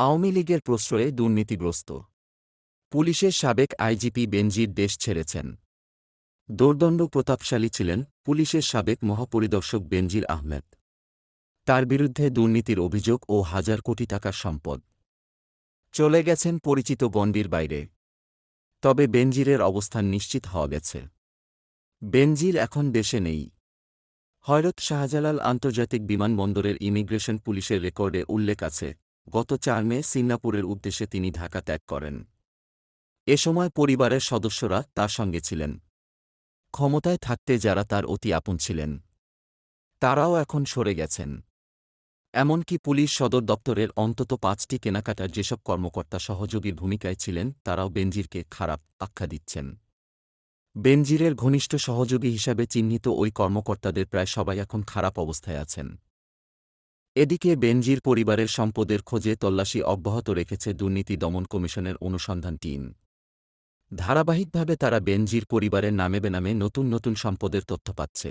আওয়ামী লীগের প্রশ্রয়ে দুর্নীতিগ্রস্ত। পুলিশের সাবেক আইজিপি বেনজির দেশ ছেড়েছেন। দোর্দণ্ড প্রতাপশালী ছিলেন পুলিশের সাবেক মহাপরিদর্শক বেনজির আহমেদ। তার বিরুদ্ধে দুর্নীতির অভিযোগ ও হাজার কোটি টাকার সম্পদ। চলে গেছেন পরিচিত গণ্ডির বাইরে। তবে বেনজিরের অবস্থান নিশ্চিত হওয়া গেছে। বেনজির এখন দেশে নেই। হয়রত শাহজালাল আন্তর্জাতিক বিমানবন্দরের ইমিগ্রেশন পুলিশের রেকর্ডে উল্লেখ আছে গত চার মে সিঙ্গাপুরের উদ্দেশ্যে তিনি ঢাকা ত্যাগ করেন। এ সময় পরিবারের সদস্যরা তার সঙ্গে ছিলেন। ক্ষমতায় থাকতে যারা তার অতি আপন ছিলেন। তারাও এখন সরে গেছেন। এমনকি পুলিশ সদর দপ্তরের অন্তত পাঁচটি কেনাকাটার যেসব কর্মকর্তা সহযোগীর ভূমিকায় ছিলেন, তারাও বেনজিরকে খারাপ আখ্যা দিচ্ছেন। বেনজিরের ঘনিষ্ঠ সহযোগী হিসাবে চিহ্নিত ওই কর্মকর্তাদের প্রায় সবাই এখন খারাপ অবস্থায় আছেন। এদিকে বেনজির পরিবারের সম্পদের খোঁজে তল্লাশি অব্যাহত রেখেছে দুর্নীতি দমন কমিশনের অনুসন্ধান টিম। ধারাবাহিকভাবে তারা বেনজির পরিবারের নামে বেনামে নতুন নতুন সম্পদের তথ্য পাচ্ছে।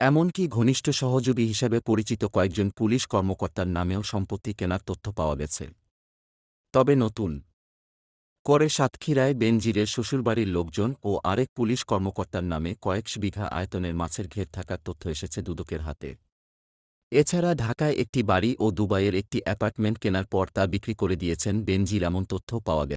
এমনকি ঘনিষ্ঠ সহযোগী হিসেবে পরিচিত কয়েকজন পুলিশ কর্মকর্তার নামেও সম্পত্তি কেনার তথ্য পাওয়া গেছে। তবে নতুন করে সাতক্ষীরায় বেনজিরের শ্বশুরবাড়ির লোকজন ও আরেক পুলিশ কর্মকর্তার নামে কয়েকশ বিঘা আয়তনের মাছের ঘের থাকার তথ্য এসেছে দুদকের হাতে। এছাড়া ঢাকায় একটি বাড়ি ও দুবাইয়ের একটি অ্যাপার্টমেন্ট কেনার পর তা বিক্রি করে দিয়েছেন বেনজির, এমন তথ্য পাওয়া গেছে।